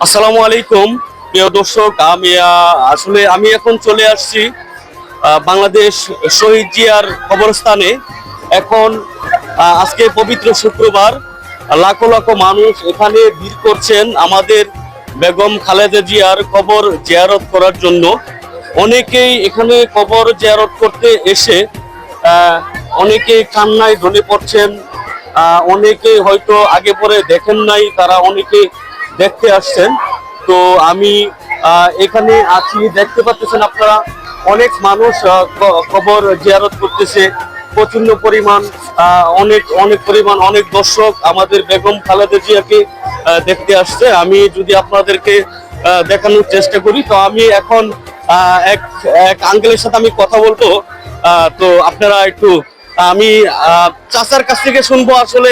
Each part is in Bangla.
আসসালামু আলাইকুম প্রিয় দর্শক আমি আসলে আমি এখন চলে আসছি বাংলাদেশ শহীদ জিয়ার কবরস্থানে। এখন আজকে পবিত্র শুক্রবার লাখো লাখো মানুষ এখানে ভিড় করছেন আমাদের বেগম খালেদা জিয়ার কবর জিয়ারত করার জন্য। অনেকেই এখানে কবর জিয়ারত করতে এসে অনেকেই কান্নায় ঢলে পড়ছেন আহ, অনেকে হয়তো আগে পরে দেখেন নাই তারা অনেকে দেখতে আসছেন। তো আমি এখানে আছি, দেখতে পাচ্ছেন আপনারা অনেক মানুষ কবর জিয়ারত করতেছে। প্রচণ্ড পরিমাণ অনেক অনেক পরিমাণ, অনেক দর্শক আমাদের বেগম খালেদা জিয়াকে দেখতে আসছে। আমি যদি আপনাদেরকে দেখানোর চেষ্টা করি, তো আমি এখন এক এক আঙ্কেলের সাথে আমি কথা বলব। তো আপনারা একটু, আমি চাচার কাছ থেকে শুনব আসলে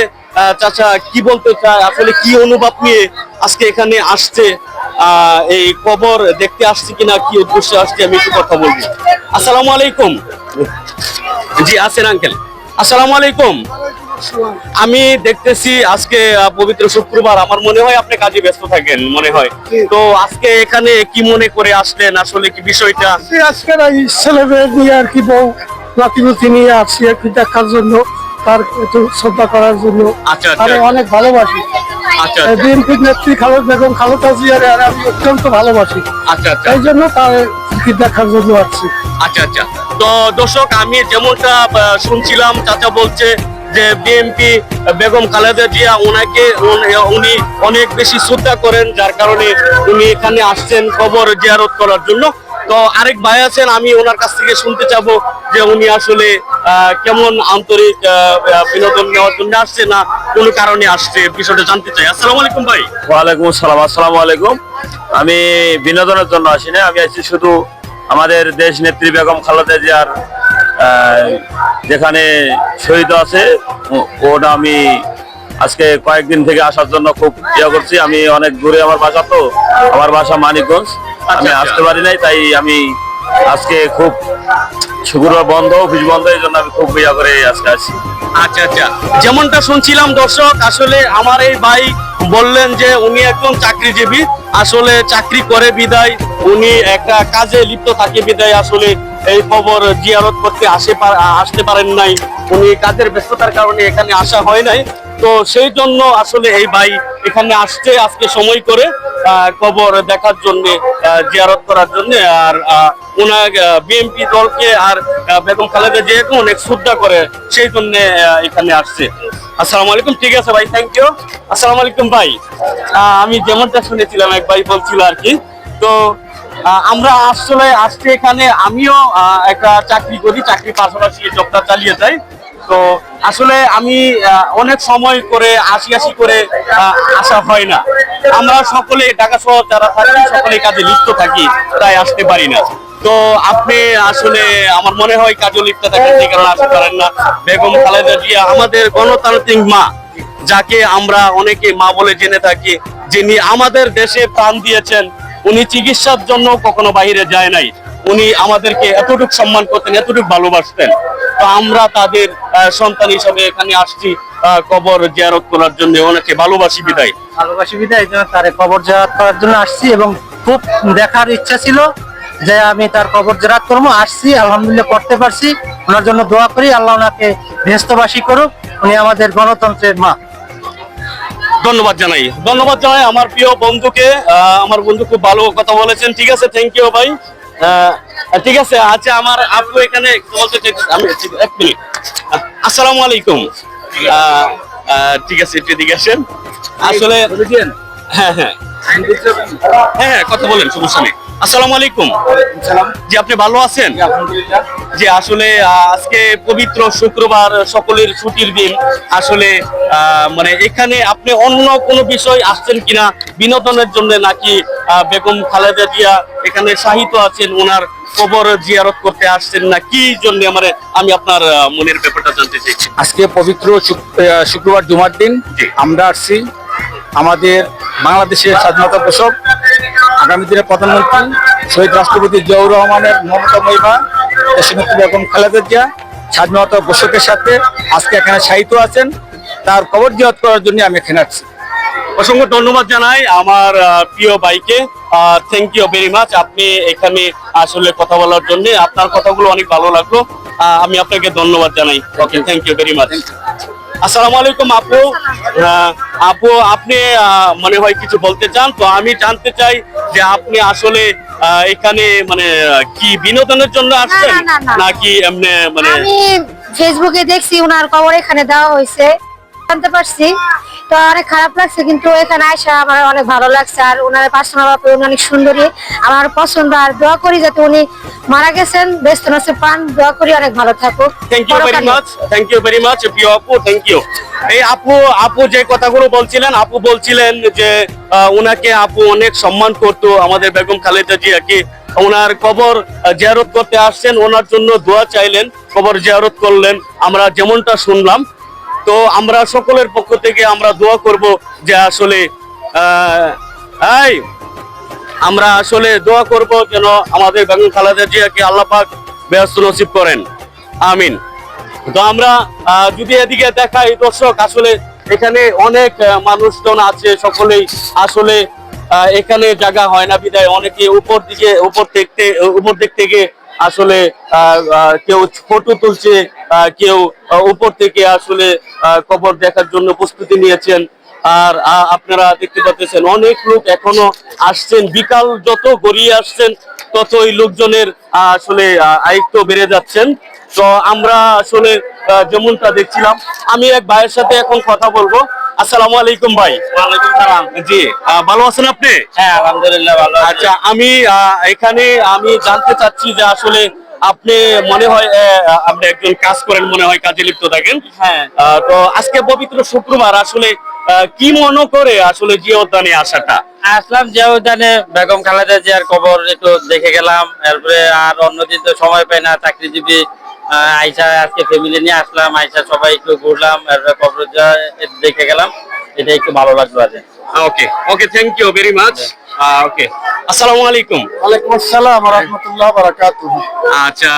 চাচা কি বলতে চায়, আসলে কি অনুভব নিয়ে আজকে এখানে আসছে এই কবর দেখতে আসছে কিনা কি উদ্দেশ্যে আসছে আমি একটু কথা বলব। আসসালামু আলাইকুম। জি আছেন আঙ্কেল আসসালামু আলাইকুম। আমি দেখতেছি আজকে পবিত্র শুক্রবার। আমার মনে হয় আপনি কাজে ব্যস্ত থাকেন মনে হয়। তো আজকে এখানে কি মনে করে আসলেন? আসলে কি বিষয়টা? এই আজকের এই ছেলে মেয়ে নিয়ে আর কি বউ নাতিপুতি নিয়ে আসছি আর কি দেখার জন্য তার একটু শ্রদ্ধা করার জন্য। আচ্ছা, আচ্ছা। অনেক ভালোবাসি। আচ্ছা নেত্রী খালেদ বেগম খালেদা জিয়ার আর আমি অত্যন্ত ভালোবাসি। আচ্ছা আচ্ছা। এই জন্য তার দেখার জন্য আসছি। আচ্ছা আচ্ছা। তো দর্শক আমি যেমনটা শুনছিলাম চাচা বলছে যে বিএনপি বেগম খালেদা জিয়া ওনাকে উনি অনেক বেশি শ্রদ্ধা করেন যার কারণে উনি এখানে আসছেন খবর জিয়ারত করার জন্য। তো আরেক ভাই আছেন, আমি ওনার কাছ থেকে শুনতে চাবো যে উনি আসলে কেমন আন্তরিক বিনোদন নেওয়ার জন্য আসছে না কোনো কারণে আসছে বিষয়টা জানতে চাই। আসসালামু আলাইকুম ভাই। ওয়ালাইকুম আসসালাম, আসসালামু আলাইকুম। আমি বিনোদনের জন্য আসি না আমি আছি শুধু আমাদের দেশ নেত্রী বেগম খালেদা জিয়ার যেখানে শহীদ আছে, ওটা আমি আজকে কয়েকদিন থেকে আসার জন্য খুব ইয়ে করছি। আমি অনেক দূরে আমার বাসা তো, আমার বাসা মানিকগঞ্জ। আমি আচ্ছা। আসতে পারি নাই তাই আমি আজকে খুব শুক্রবার বন্ধ অফিস বন্ধ এই জন্য আমি খুব ইয়া করে আজকে আসছি। আচ্ছা আচ্ছা। যেমনটা শুনছিলাম দর্শক আসলে আমার এই ভাই বললেন যে উনি একজন চাকরিজীবী আসলে চাকরি করে বিদায় উনি একটা কাজে লিপ্ত থাকে বিদায় আসলে এই খবর জিয়ারত করতে আসে আসতে পারেন নাই। উনি কাজের ব্যস্ততার কারণে এখানে আসা হয় নাই। তো সেই জন্য আসলে এই ভাই এখানে আসছে আজকে সময় করে। কবর দেখার জন্য জিয়ারত করার জন্য, আর ওনার বিএনপি দলকে আর বেগম খালেদা জিয়াকে অনেক শ্রদ্ধা করে সেই জন্য এখানে আসছে। আসসালামু আলাইকুম, ঠিক আছে ভাই থ্যাংক ইউ আসসালামু আলাইকুম ভাই। আমি যেমনটা শুনেছিলাম, এক ভাই বলছিল আর কি। তো আমরা আসলে আসছে এখানে আমিও একটা চাকরি করি চাকরির পাশাপাশি জবটা চালিয়ে যাই। তো আসলে আমি অনেক সময় করে, আশি আশি করে আসা হয় না। আমরা সকলে ঢাকা শহর যারা থাকি সকলে কাজে লিপ্ত থাকি, তাই আসতে পারি না। তো আপনি আসলে, আমার মনে হয় কাজে লিপ্ত থাকেন, সেই কারণে আসতে পারেন না। বেগম খালেদা জিয়া, আমাদের গণতান্ত্রিক মা, যাকে আমরা অনেকে মা বলে জেনে থাকি, যিনি আমাদের দেশে প্রাণ দিয়েছেন, উনি চিকিৎসার জন্য কখনো বাইরে যায় নাই। উনি আমাদেরকে এতটুকু সম্মান করতেন এতটুকু ভালোবাসতেন। তো আমরা তাদের সন্তান হিসাবে এখানে আসছি কবর জিয়ারত করার জন্য। অনেকে ভালোবাসি বিদায়। ভালোবাসি বিদায়। তার কবর জেরাত করার জন্য আসছি এবং খুব দেখার ইচ্ছা ছিল যে আমি তার কবর জেরাত করব। আসছি আলহামদুলিল্লাহ করতে পারছি। ওনার জন্য দোয়া করি আল্লাহ ওনাকে ব্যস্তবাসী করুক। উনি আমাদের গণতন্ত্রের মা। ধন্যবাদ জানাই। ধন্যবাদ জানাই আমার প্রিয় বন্ধুকে। আমার বন্ধু খুব ভালো কথা বলেছেন। ঠিক আছে থ্যাংক ইউ ভাই। ঠিক আছে আচ্ছা আমার আপু এখানে বলতে আমি এক মিনিট। আসসালামু আলাইকুম। ঠিক আছে একটু এদিকে আসেন। আসলে হ্যাঁ হ্যাঁ। হ্যাঁ হ্যাঁ কথা বলেন সমস্যা নেই। আসসালামু আলাইকুম। জি আপনি ভালো আছেন? যে আসলে আজকে পবিত্র শুক্রবার সকলের ছুটির দিন। আসলে মানে এখানে আপনি অন্য কোনো বিষয় আসছেন কিনা বিনোদনের জন্য নাকি বেগম খালেদা জিয়া এখানে সাহিত্য আছেন ওনার কবর জিয়ারত করতে আসছেন না? কি জন্য মানে আমি আপনার মনের ব্যাপারটা জানতে চাইছি। আজকে পবিত্র শুক্রবার জুমার দিন। আমরা আসছি আমাদের বাংলাদেশের স্বাধীনতা ঘোষক আগামী দিনে প্রধানমন্ত্রী শহীদ রাষ্ট্রপতি জিয়াউর রহমানের মমতা মহিমা দেশনেত্রী বেগম খালেদা জিয়া স্বাধীনতা ঘোষকের সাথে আজকে এখানে সাহিত্য আছেন। তার কবর জিয়াত করার জন্য আমি এখানে আসছি। অসংখ্য ধন্যবাদ জানাই আমার প্রিয় ভাইকে। থ্যাংক ইউ ভেরি মাচ আপনি এখানে আসলে কথা বলার জন্য আপনার কথাগুলো অনেক ভালো লাগল। আমি আপনাকে ধন্যবাদ জানাই। Okay thank you very much আসসালামু আলাইকুম আপু। আপু আপনি মনে হয় কিছু বলতে চান? তো আমি জানতে চাই যে আপনি আসলে এখানে মানে কি বিনোদনের জন্য আসছেন। নাকি এমনি মানে আমি ফেসবুকে দেখছি ওনার খবর এখানে দেওয়া হয়েছে। জানতে পারছি। তো অনেক খারাপ লাগছে কিন্তু এখানে আসা আমার অনেক ভালো লাগছে। আর ওনার পার্সোনাল অনেক সুন্দরী। আমার পছন্দ আর দোয়া করি যাতে উনি মারা গেছেন ব্যস্ত নসে পান দোয়া করি অনেক ভালো থাকুক। Thank you very much thank you very much প্রিয় আপু থ্যাংক ইউ এই আপু আপু যে কথাগুলো বলছিলেন আপু বলছিলেন যে ওনাকে আপু অনেক সম্মান করতো আমাদের বেগম খালেদা জিয়াকে ওনার কবর জিয়ারত করতে আসছেন ওনার জন্য দোয়া চাইলেন কবর জিয়ারত করলেন আমরা যেমনটা শুনলাম। তো আমরা সকলের পক্ষ থেকে আমরা দোয়া করব যে আসলে আহ, আমরা আসলে দোয়া করব যেন আমাদের বেগম খালেদা জিয়াকে আল্লাহ পাক ব্যস্ত নসিব করেন। আমিন। তো আমরা যদি এদিকে দেখাই, দর্শক, আসলে এখানে অনেক মানুষজন আছে, সকলেই আসলে এখানে জায়গা হয় না, বিদায়। অনেকে উপর দিকে, উপর দেখতে, উপর দিক থেকে আসলে কেউ ফটো তুলছে কেউ উপর থেকে আসলে কবর দেখার জন্য প্রস্তুতি নিয়েছেন। আর আপনারা দেখতে পাচ্ছেন অনেক লোক এখনও আসছেন। বিকাল যত গড়িয়ে আসছেন ততই লোকজনের আসলে আয়ত্ত বেড়ে যাচ্ছেন। তো আমরা আসলে যেমনটা দেখছিলাম আমি এক ভাইয়ের সাথে এখন কথা বলব। আসসালামু আলাইকুম ভাই। ওয়ালাইকুম সালাম। জি ভালো আছেন আপনি? হ্যাঁ আলহামদুলিল্লাহ ভালো আচ্ছা আমি আহ, এখানে আমি জানতে চাচ্ছি যে আসলে আপনি মনে হয় আহ, আপনি একজন কাজ করেন মনে হয় কাজে লিপ্ত থাকেন। হ্যাঁ। তো আজকে পবিত্র শুক্রবার আসলে কি মনে করে আসলে জিয়া উদ্যানে আসাটা? আসলাম যে উদ্যানে বেগম খালেদা জিয়ার কবর একটু দেখে গেলাম এরপরে আর অন্যদিন তো সময় পাই না চাকরিজীবী আইসা আজকে ফ্যামিলি নিয়ে আসলাম আইসা সবাই একটু ঘুরলাম এরপরে কবর দেখে গেলাম এটা একটু ভালো লাগল আছে okay okay thank you very much okay আসসালামু আলাইকুম। ওয়ালাইকুম আসসালাম রহমতুল্লাহ বারাকাতুহ। আচ্ছা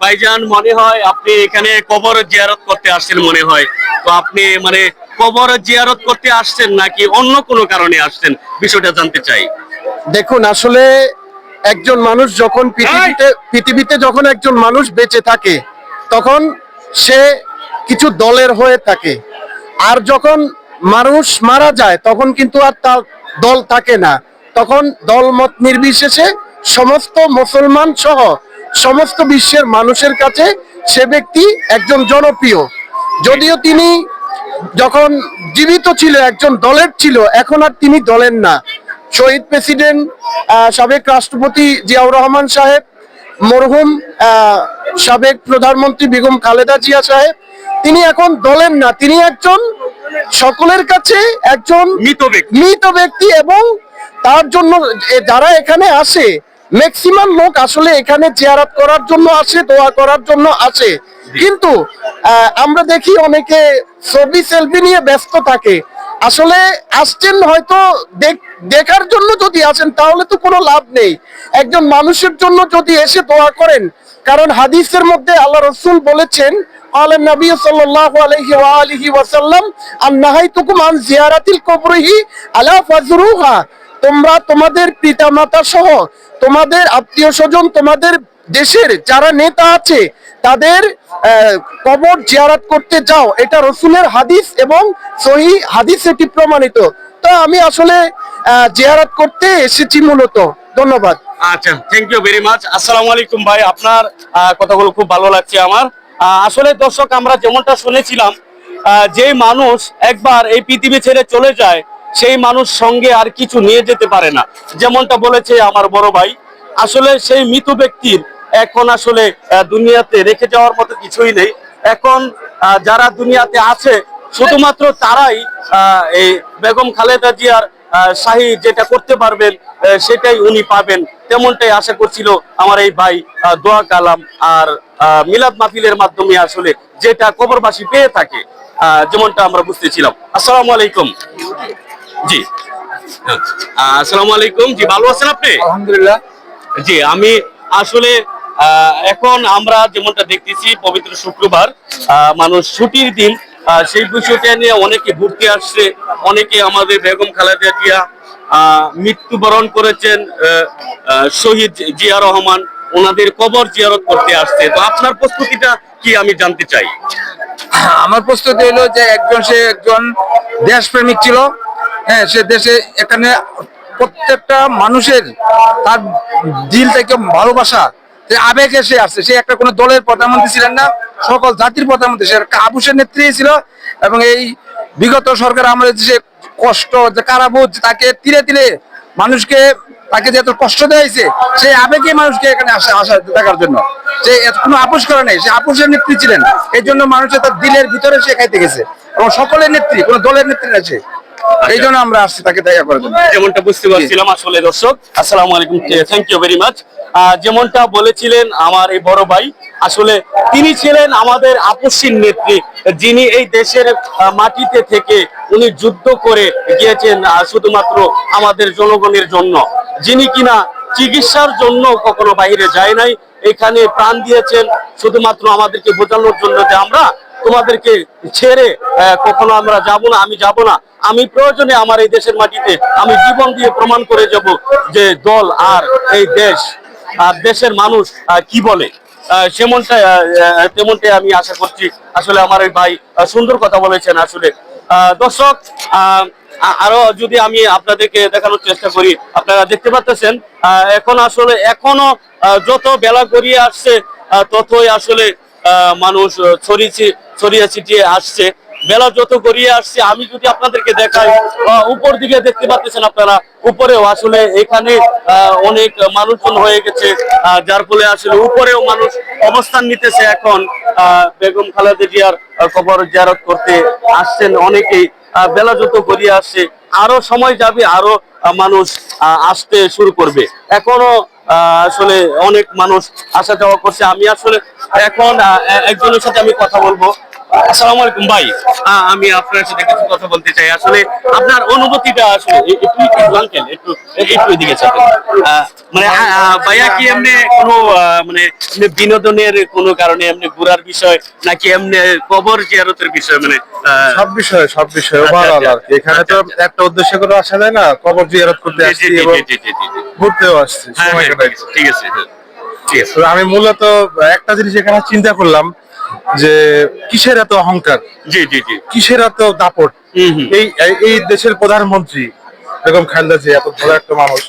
ভাইজান মনে হয় আপনি এখানে কবর জিয়ারত করতে আসছেন মনে হয়। তো আপনি মানে কবর জিয়ারত করতে আসছেন নাকি অন্য কোনো কারণে আসছেন? বিষয়টা জানতে চাই। দেখুন আসলে একজন মানুষ যখন পৃথিবীতে পৃথিবীতে যখন একজন মানুষ বেঁচে থাকে তখন সে কিছু দলের হয়ে থাকে। আর যখন মানুষ মারা যায় তখন কিন্তু আর তার দল থাকে না। তখন দল মত নির্বিশেষে সমস্ত মুসলমান সহ সমস্ত বিশ্বের মানুষের কাছে সে ব্যক্তি একজন জনপ্রিয়। যদিও তিনি যখন জীবিত ছিল একজন দলের ছিল এখন আর তিনি দলের না। শহীদ প্রেসিডেন্ট সাবেক রাষ্ট্রপতি জিয়াউর রহমান সাহেব মরহুম সাবেক প্রধানমন্ত্রী বেগম খালেদা জিয়া সাহেব তিনি এখন দলের না। তিনি একজন সকলের কাছে একজন মৃত ব্যক্তি। মৃত ব্যক্তি এবং তার জন্য যারা এখানে আসে ম্যাক্সিমাম লোক আসলে এখানে জিয়ারত করার জন্য আসে দোয়া করার জন্য আসে। কিন্তু আহ, আমরা দেখি অনেকে ছবি সেলফি নিয়ে ব্যস্ত থাকে আসলে আসছেন হয়তো দেখ- দেখার জন্য যদি আসেন তাহলে তো কোনো লাভ নেই একজন মানুষের জন্য যদি এসে দোয়া করেন কারণ হাদিসের মধ্যে আল্লাহ রসুল বলেছেন قال النبي صلى الله عليه وآله وسلم أن نهيتكم عن زيارة القبره ألا فزروها তোমরা তোমাদের পিতামাতা সহ তোমাদের আত্মীয় স্বজন তোমাদের দেশের যারা নেতা আছে, তাদের কবর জিয়ারত করতে যাও। এটা রসুলের হাদিস এবং সহি হাদিস এটি প্রমাণিত। তো আমি আসলে জিয়ারত করতে এসেছি মূলত। ধন্যবাদ। আচ্ছা থ্যাংক ইউ ভেরি মাচ আসসালামু আলাইকুম ভাই, আপনার কথাগুলো খুব ভালো লাগছে আমার। আসলে দর্শক, আমরা যেমনটা শুনেছিলাম যে মানুষ একবার এই পৃথিবী ছেড়ে চলে যায় সেই মানুষ সঙ্গে আর কিছু নিয়ে যেতে পারে না। যেমনটা বলেছে আমার বড় ভাই, আসলে সেই মৃত ব্যক্তির এখন আসলে দুনিয়াতে রেখে যাওয়ার মতো কিছুই নেই। এখন যারা দুনিয়াতে আছে, শুধুমাত্র তারাই এই বেগম খালেদা জিয়ার শাহী যেটা করতে পারবেন সেটাই উনি পাবেন। তেমনটাই আশা করছিল আমার এই ভাই দোয়া কালাম আর মিলাদ মাহফিলের মাধ্যমে আসলে যেটা কবরবাসী পেয়ে থাকে যেমনটা আমরা বুঝতেছিলাম। আসসালামু আলাইকুম। জি। আসসালামু আলাইকুম। জি ভালো আছেন আপনি? আলহামদুলিল্লাহ। জি আমি আসলে এখন আমরা যেমনটা দেখতেছি পবিত্র শুক্রবার মানুষ ছুটির দিন সেই বিষয়টা নিয়ে অনেকে ঘুরতে আসছে অনেকে আমাদের বেগম খালেদা জিয়া আহ, মৃত্যুবরণ করেছেন শহীদ জিয়া রহমান ওনাদের কবর জিয়ারত করতে আসছে। তো আপনার প্রস্তুতিটা কি আমি জানতে চাই? আমার প্রস্তুতি হলো যে একজন সে একজন দেশপ্রেমিক ছিল। হ্যাঁ সে দেশে এখানে প্রত্যেকটা মানুষের তার দিল থেকে ভালোবাসা, যে আবেগে সে আসছে সে একটা কোনো দলের প্রধানমন্ত্রী ছিলেন না, সকল জাতির প্রধানমন্ত্রী। সে একটা আবুসের নেত্রী ছিল এবং এই বিগত সরকার আমাদের যে কষ্ট, যে কারাবুজ, তাকে তিলে তিলে মানুষকে তাকে যে এত কষ্ট দেওয়াইছে সেই আবেগে মানুষকে এখানে আসে আসা দেখার জন্য। যে এত কোনো আপোষ করে নাই সে আপোষের নেত্রী ছিলেন। এই জন্য মানুষের তার দিলের ভিতরে সে খাইতে গেছে। এবং সকলের নেত্রী কোনো দলের নেত্রী না সে। এই জন্য আমরা আসছি তাকে দেখা করার জন্য। যেমনটা বুঝতে পারছিলাম আসলে দর্শক আসসালামু আলাইকুম থ্যাংক ইউ ভেরি মাচ যেমনটা বলেছিলেন আমার এই বড় ভাই আসলে তিনি ছিলেন আমাদের আপসীন নেত্রী। যিনি এই দেশের মাটিতে থেকে উনি যুদ্ধ করে গিয়েছেন শুধুমাত্র আমাদের জনগণের জন্য। যিনি কিনা চিকিৎসার জন্য কখনো বাইরে যায় নাই এখানে প্রাণ দিয়েছেন। শুধুমাত্র আমাদেরকে বোঝানোর জন্য যে আমরা তোমাদেরকে ছেড়ে কখনো আমরা যাব না আমি যাব না। আমি প্রয়োজনে আমার এই দেশের মাটিতে আমি জীবন দিয়ে প্রমাণ করে যাব যে দল আর এই দেশ আর দেশের মানুষ কি বলে। সেমনটা তেমনটাই আমি আশা করছি। আসলে আমার এই ভাই সুন্দর কথা বলেছেন আসলে। দর্শক আহ, আরও যদি আমি আপনাদেরকে দেখানোর চেষ্টা করি আপনারা দেখতে পাচ্ছেন এখন আসলে এখনও যত বেলা গড়িয়ে আসছে ততই আসলে মানুষ ছড়িয়ে ছড়িয়ে ছিটিয়ে আসছে। বেলা যত গড়িয়ে আসছে আমি যদি আপনাদেরকে দেখাই উপর দিকে দেখতে পাচ্ছেন আপনারা উপরেও আসলে এখানে অনেক মানুষজন হয়ে গেছে যার ফলে আসলে উপরেও মানুষ অবস্থান নিতেছে এখন বেগম খালেদা জিয়ার আহ, কবর জিয়ারত করতে আসছেন অনেকেই। বেলা যত গড়িয়ে আসছে, আরও সময় যাবে, আরও মানুষ আসতে শুরু করবে। এখনও আসলে অনেক মানুষ আসা যাওয়া করছে। আমি আসলে এখন একজনের সাথে আমি কথা বলব। আসসালামু আলাইকুম ভাই আমি আপনার সাথে কিছু কথা বলতে চাই আসলে আপনার অনুভূতিটা আসলে একটু একটু আঙ্কেল একটু একটু এদিকে মানে ভাইয়া কি এমনি কোনো মানে বিনোদনের কোনো কারণে এমনি ঘোরার বিষয় নাকি এমনি কবর জিয়ারতের বিষয় মানে আহ, সব বিষয়ে সব বিষয়ে আচ্ছা, ওভারঅল আচ্ছা। আর কি এখানে তো আচ্ছা, একটা উদ্দেশ্য করে আসা যায় না কবর জিয়ারত করতে আসছি এবং। ঘুরতেও আসছি হ্যাঁ, হ্যাঁ, ঠিক আছে। ঠিক আছে আমি মূলত একটা জিনিস এখানে চিন্তা করলাম যে কিসের এত অহংকার? জি জি জি। কিসের এত দাপট। এই এই দেশের প্রধানমন্ত্রী বেগম খালেদা জিয়া এত ভালো একটা মানুষ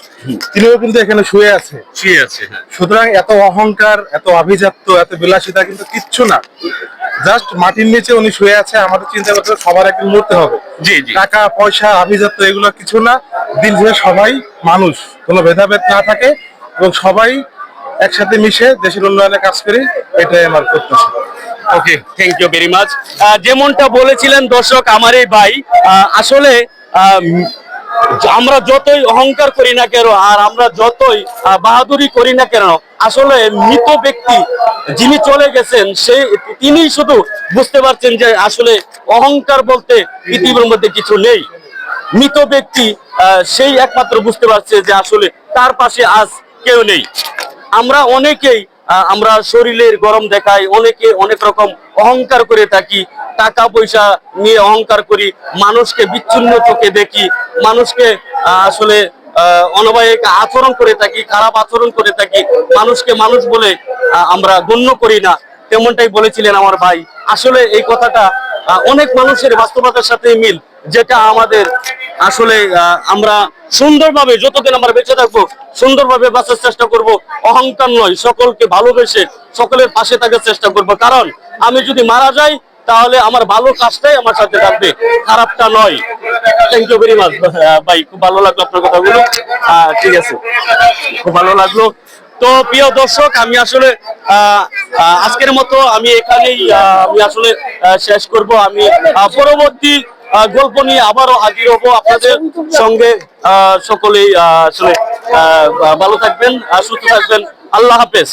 তিনিও কিন্তু এখানে শুয়ে আছে। ঠিক আছে হ্যাঁ। সুতরাং এত অহংকার এত আভিজাত্য এত বিলাসিতা কিন্তু কিচ্ছু না। জাস্ট মাটির নিচে উনি শুয়ে আছে আমাদের চিন্তা করতে সবার একদিন মরতে হবে। জি জি। টাকা পয়সা আভিজাত্য এগুলো কিছু না। দিন শেষে সবাই মানুষ কোনো ভেদাভেদ না থাকে এবং সবাই একসাথে মিশে দেশের উন্নয়নে কাজ করি এটাই আমার প্রত্যাশা। Okay thank you very much যেমনটা বলেছিলেন দর্শক আমার এই ভাই আসলে আমরা যতই অহংকার করি না কেন, আর আমরা যতই বাহাদুরি করি না কেন, আসলে মৃত ব্যক্তি যিনি চলে গেছেন সে তিনি শুধু বুঝতে পারছেন যে আসলে অহংকার বলতে পৃথিবীর মধ্যে কিছু নেই। মৃত ব্যক্তি সেই একমাত্র বুঝতে পারছে যে আসলে তার পাশে আজ কেউ নেই। আমরা অনেকেই আমরা শরীরের গরম দেখাই, অনেকে অনেক রকম অহংকার করে থাকি, টাকা পয়সা নিয়ে অহংকার করি, মানুষকে বিচ্ছিন্ন চোখে দেখি, মানুষকে আসলে অনবায়িক আচরণ করে থাকি, খারাপ আচরণ করে থাকি, মানুষকে মানুষ বলে আমরা গণ্য করি না। তেমনটাই বলেছিলেন আমার ভাই। আসলে এই কথাটা অনেক মানুষের বাস্তবতার সাথে মিল। যেটা আমাদের আসলে আমরা সুন্দরভাবে যতদিন আমরা বেঁচে থাকব, সুন্দরভাবে বাঁচার চেষ্টা করব। অহংকার নয়, সকলকে ভালোবেসে সকলের পাশে থাকার চেষ্টা করব। কারণ আমি যদি মারা যাই, তাহলে আমার ভালো কাজটাই আমার সাথে থাকবে, খারাপটা নয়। থ্যাংক ইউ ভেরি মাচ ভাই, খুব ভালো লাগল আপনার কথাগুলো। ঠিক আছে। খুব ভালো লাগল। তো, প্রিয় দর্শক, আমি আসলে আজকের মতো আমি এখানেই আমি আসলে শেষ করব। আমি পরবর্তী গল্প নিয়ে আবারও হাজির হব আপনাদের সঙ্গে। সকলেই আসলে ভালো থাকবেন সুস্থ থাকবেন। আল্লাহ হাফেজ।